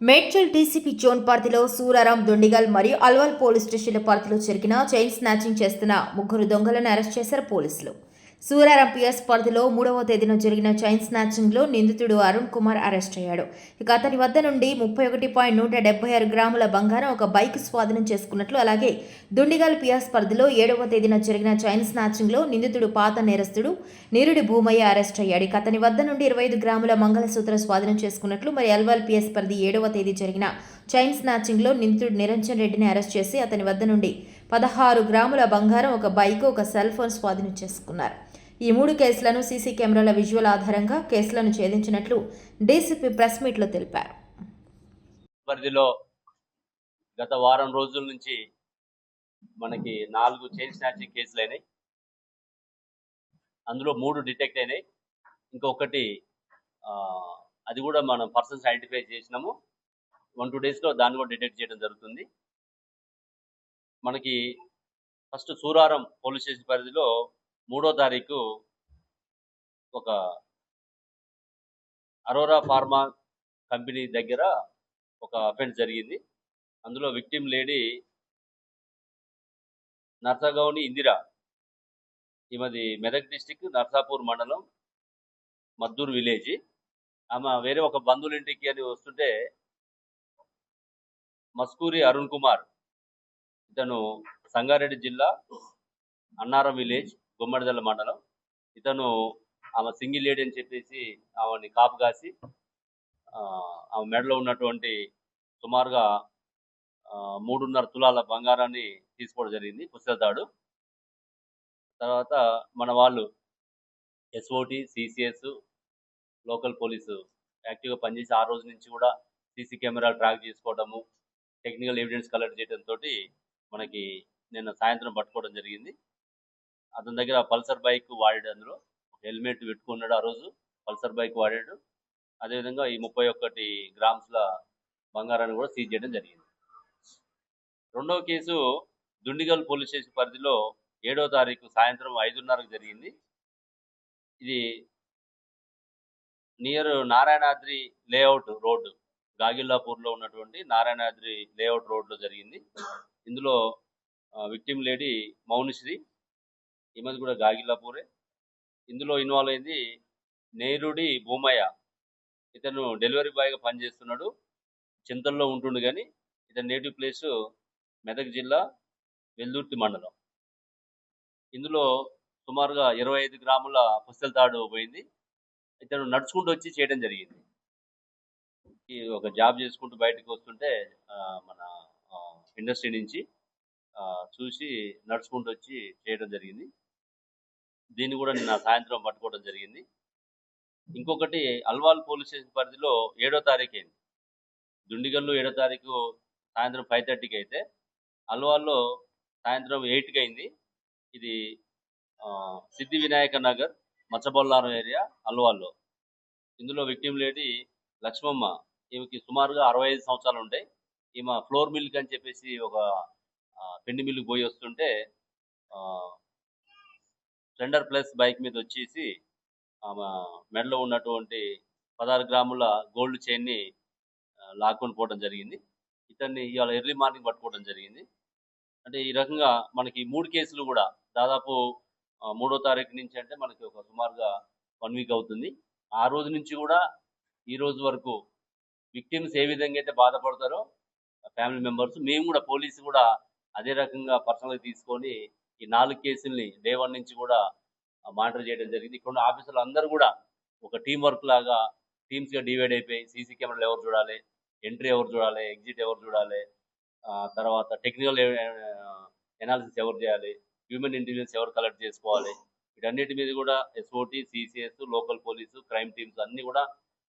Medchal DCP zone పరిధిలో సూరారాం దుండిగల్ మరియు Alwal police స్టేషన్ల పరిధిలో జరిగిన చైన్ స్నాచింగ్ చేస్తున్న ముగ్గురు దొంగలను అరెస్ట్ చేశారు పోలీసులు. సూరారం పిఎస్ పరిధిలో మూడవ తేదీన జరిగిన చైన్ స్నాచింగ్లో నిందితుడు అరుణ్ కుమార్ అరెస్ట్ అయ్యాడు. ఇక అతని వద్ద నుండి ముప్పై ఒకటి పాయింట్ నూట డెబ్బై ఆరు గ్రాముల బంగారం ఒక బైక్ స్వాధీనం చేసుకున్నట్లు అలాగే దుండిగల్ పిఎస్ పరిధిలో ఏడవ తేదీన జరిగిన చైన్ స్నాచింగ్లో నిందితుడు పాత నేరస్తుడు నిరుడి భూమయ్య అరెస్ట్ అయ్యాడు. ఇక అతని వద్ద నుండి ఇరవై ఐదు గ్రాముల మంగళసూత్ర స్వాధీనం చేసుకున్నట్లు మరి అల్వాల్ పిఎస్ పరిధి ఏడవ తేదీ జరిగిన చైన్ స్నాచింగ్లో నిందితుడు నిరంజన్ రెడ్డిని అరెస్ట్ చేసి అతని వద్ద నుండి పదహారు గ్రాముల బంగారం ఒక బైక్ ఒక సెల్ ఫోన్ స్వాధీనం చేసుకున్నారు. ఈ మూడు కేసులను సీసీ కెమెరాల విజువల్ ఆధారంగా కేసులను ఛేదించినట్లు డీసీపీ ప్రెస్ మీట్లో తెలిపారు. పరిధిలో గత వారం రోజుల నుంచి మనకి నాలుగు చైన్ స్నాచింగ్ కేసులు అయినాయి. అందులో మూడు డిటెక్ట్ అయినాయి. ఇంకొకటి అది కూడా మనం పర్సన్స్ ఐడెంటిఫై చేసినాము. వన్ టూ డేస్లో దాన్ని కూడా డిటెక్ట్ చేయడం జరుగుతుంది. మనకి ఫస్ట్ సూరారం పోలీస్ స్టేషన్ పరిధిలో మూడో తారీఖు ఒక అరోరా ఫార్మా కంపెనీ దగ్గర ఒక అఫెన్స్ జరిగింది. అందులో విక్టిమ్ లేడీ నర్సగౌని ఇందిరా ఈమెది మెదక్ డిస్టిక్ నర్సాపూర్ మండలం మద్దూరు విలేజ్. ఆమె వేరే ఒక బంధువుల ఇంటికి అని వస్తుంటే మస్కూరి అరుణ్ కుమార్ ఇతను సంగారెడ్డి జిల్లా అన్నారం విలేజ్ గుమ్మడిదల మండలం. ఇతను ఆమె సింగిల్ లేడీ అని చెప్పేసి ఆమెని కాపు కాసి ఆమె మెడలో ఉన్నటువంటి సుమారుగా మూడున్నర తులాల బంగారాన్ని తీసుకోవడం జరిగింది పుస్తకతాడు తర్వాత మన వాళ్ళు ఎస్ఓటి సిసిఎస్ లోకల్ పోలీసు యాక్టివ్గా పనిచేసి ఆ రోజు నుంచి కూడా సీసీ కెమెరాలు ట్రాక్ చేసుకోవడము టెక్నికల్ ఎవిడెన్స్ కలెక్ట్ చేయడంతో మనకి నిన్న సాయంత్రం పట్టుకోవడం జరిగింది. అతని దగ్గర పల్సర్ బైక్ వాడాడు అందులో. హెల్మెట్ పెట్టుకున్నాడు ఆ రోజు. పల్సర్ బైక్ వాడాడు. అదేవిధంగా ఈ ముప్పై ఒక్కటి గ్రామ్స్ల బంగారాన్ని కూడా సీజ్ చేయడం జరిగింది. రెండవ కేసు దుండిగల్ పోలీస్ స్టేషన్ పరిధిలో ఏడవ తారీఖు సాయంత్రం ఐదున్నరకు జరిగింది. ఇది నియర్ నారాయణాద్రి లేఅవుట్ రోడ్డు. గాగిల్లాపూర్లో ఉన్నటువంటి నారాయణాద్రి లేఅవుట్ రోడ్లో జరిగింది. ఇందులో విక్టిమ్ లేడీ మౌనిశ్రీ ఈమెది కూడా గాగిల్లాపూరే ఇందులో ఇన్వాల్వ్ అయింది నేరుడి భూమయ్య. ఇతను డెలివరీ బాయ్గా పనిచేస్తున్నాడు. చింతల్లో ఉంటుండు కానీ ఇతని నేటివ్ ప్లేసు మెదక్ జిల్లా వెల్దుర్తి మండలం. ఇందులో సుమారుగా ఇరవై ఐదు గ్రాముల పుస్తల తాడు పోయింది. ఇతను నడుచుకుంటూ వచ్చి చేయడం జరిగింది. ఈ ఒక జాబ్ చేసుకుంటూ బయటకు వస్తుంటే మన ఇండస్ట్రీ నుంచి చూసి నడుచుకుంటూ వచ్చి చేయడం జరిగింది. దీన్ని కూడా నిన్న సాయంత్రం పట్టుకోవడం జరిగింది. ఇంకొకటి అల్వాల్ పోలీస్ స్టేషన్ పరిధిలో ఏడో తారీఖు అయింది. దుండిగల్లు ఏడో తారీఖు సాయంత్రం ఫైవ్ థర్టీకి అయితే అల్వాల్లో సాయంత్రం ఎయిట్కి అయింది. ఇది సిద్ధి వినాయక నగర్ మచ్చబొల్లారం ఏరియా అల్వాల్లో. ఇందులో విక్టిమ్ లేడీ లక్ష్మమ్మ. ఈమెకి సుమారుగా అరవై ఐదు సంవత్సరాలు ఉంటాయి. ఈమె ఫ్లోర్ మిల్క్ అని చెప్పేసి ఒక పెండి మిల్క్ పోయి వస్తుంటే స్ప్లెండర్ ప్లస్ బైక్ మీద వచ్చేసి ఆమె మెడలో ఉన్నటువంటి పదహారు గ్రాముల గోల్డ్ చైన్ని లాక్కొని పోవడం జరిగింది. ఇతన్ని ఇవాళ ఎర్లీ మార్నింగ్ పట్టుకోవడం జరిగింది. అంటే ఈ రకంగా మనకి మూడు కేసులు కూడా దాదాపు మూడో తారీఖు నుంచి అంటే మనకి ఒక సుమారుగా వన్ వీక్ అవుతుంది. ఆ రోజు నుంచి కూడా ఈ రోజు వరకు విక్టిమ్స్ ఏ విధంగా అయితే బాధపడతారో ఫ్యామిలీ మెంబర్స్ మేము కూడా పోలీసు కూడా అదే రకంగా పర్సనల్గా తీసుకొని ఈ నాలుగు కేసుల్ని డే వన్ నుంచి కూడా మానిటర్ చేయడం జరిగింది. ఇక్కడ ఆఫీసర్లు అందరూ కూడా ఒక టీం వర్క్ లాగా టీమ్స్గా డివైడ్ అయిపోయి సీసీ కెమెరాలు ఎవరు చూడాలి ఎంట్రీ ఎవరు చూడాలి ఎగ్జిట్ ఎవరు చూడాలి తర్వాత టెక్నికల్ ఎనాలిసిస్ ఎవరు చేయాలి హ్యూమన్ ఇంటెలిజెన్స్ ఎవరు కలెక్ట్ చేసుకోవాలి వీటన్నిటి మీద కూడా SOT CCS local police crime teams అన్నీ కూడా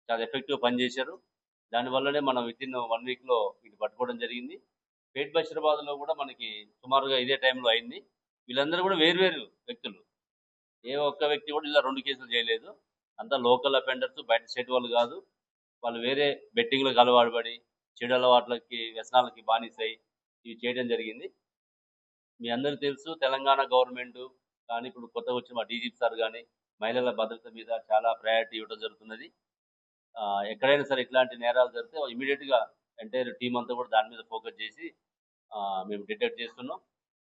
చాలా ఎఫెక్టివ్గా పనిచేశారు. దానివల్లనే మనం విత్ ఇన్ వన్ వీక్లో ఇది పట్టుకోవడం జరిగింది. పేట్ బషీరాబాద్లో కూడా మనకి సుమారుగా ఇదే టైంలో అయింది. వీళ్ళందరూ కూడా వేరువేరు వ్యక్తులు. ఏ ఒక్క వ్యక్తి కూడా ఇలా రెండు కేసులు చేయలేదు. అంతా లోకల్ అఫెండర్స్ బయట స్టేట్ వాళ్ళు కాదు. వాళ్ళు వేరే బెట్టింగ్లకు అలవాటుపడి చెడు అలవాట్లకి వ్యసనాలకి బానిసై ఇవి చేయడం జరిగింది. మీ అందరికీ తెలుసు తెలంగాణ గవర్నమెంట్ కానీ ఇప్పుడు కొత్తగా వచ్చిన మా డీజీపీ సార్ కానీ మహిళల భద్రత మీద చాలా ప్రయారిటీ ఇవ్వడం జరుగుతున్నది. ఎక్కడైనా సరే ఇట్లాంటి నేరాలు జరిగితే ఇమీడియట్గా ఎంటైర్ టీం అంతా కూడా దాని మీద ఫోకస్ చేసి ఆ, మేము డిటెక్ట్ చేస్తున్నాం.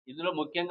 ఇందులో ముఖ్యంగా